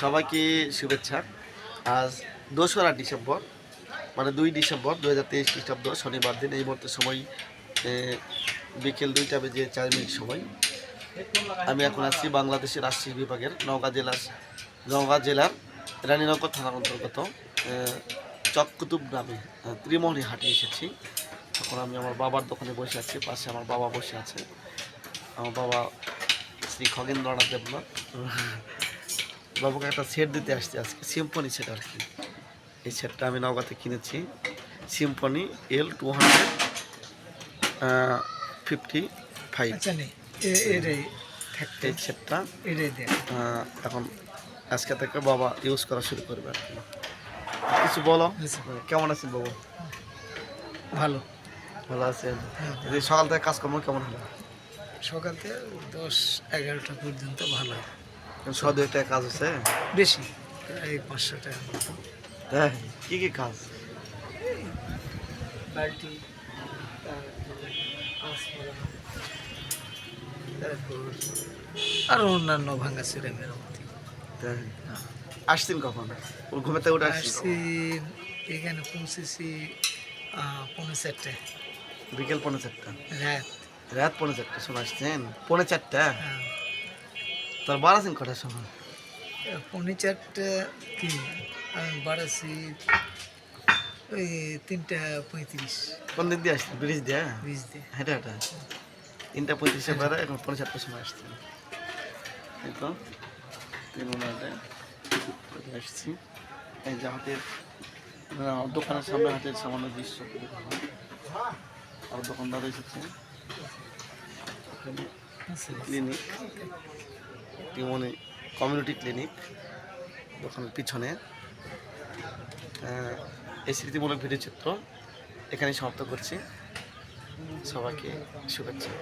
সবাইকে শুভেচ্ছা। আজ দোসরা ডিসেম্বর মানে দুই ডিসেম্বর দু হাজার তেইশ খ্রিস্টাব্দ শনিবার দিন। এই মুহূর্তে সময় বিকেল দুইটা বেজে চার মিনিট সময়। আমি এখন আছি বাংলাদেশের রাজশাহী বিভাগের নওগাঁ জেলার নওগাঁ জেলার রানীনগর থানার অন্তর্গত চককুতুব গ্রামে ত্রিমোহনী হাটে এসেছি। এখন আমি আমার বাবার দোকানে বসে আছি, পাশে আমার বাবা বসে আছে। আমার বাবা শ্রী খগেন্দ্রনাথ দেবনাথ। বাবুকে একটা সেট দিতে আসছে আজকে সিম্পনি সেট আর কি। এই সেটটা আমি নওগাঁতে কিনেছি। Symphony L two hundred fifty five এই সেটটা এখন আজকে থেকে বাবা ইউজ করা শুরু করবে আর কি। কিছু বলো? আচ্ছা। কেমন আছেন বাবু? ভালো। ভালো আছেন? এই সকাল থেকে কাজকর্ম কেমন হলো? সকাল থেকে দশ এগারোটা পর্যন্ত ভালো। ছ দু একটা কাজ হচ্ছে। বেশি। প্রায় পাঁচশো টাকা। মতো হ্যাঁ কি কি কাজ? বালতি আরও অন্যান্য ভাঙা ছেড়ে মেরামতি আসছেন কখন? ওর ঘুমেতে উঠে আসছি এখানে পৌঁছেছি পৌনে চারটে বিকেল পৌনে চারটা। রাত। রাত পৌনে চারটা সময় আসছেন? পৌনে চারটা? হ্যাঁ। তোর বাড়াছেন কটার সময় পৌনে চারটে কি? আমি বাড়াছি ওই তিনটা পঁয়ত্রিশ। কোন দিক দিয়ে আসছেন ব্রিজ দিয়ে? বিশ দিয়ে। হেঁটে হেঁটে। তিনটা পঁয়ত্রিশে বেড়ে এখন পৌনে চারটার সময় আসছেন এই তো তিন আসছি। এই যে হাতের দোকানের সামনে হাতের সামান্য দৃশ্য আর দোকানদার এসেছে। ক্লিনিক। টিমনি কমিউনিটি ক্লিনিক দোকানের পিছনে। এই স্মৃতিমূলক ভিডিও চিত্র এখানে সমাপ্ত করছি। সবাইকে শুভেচ্ছা।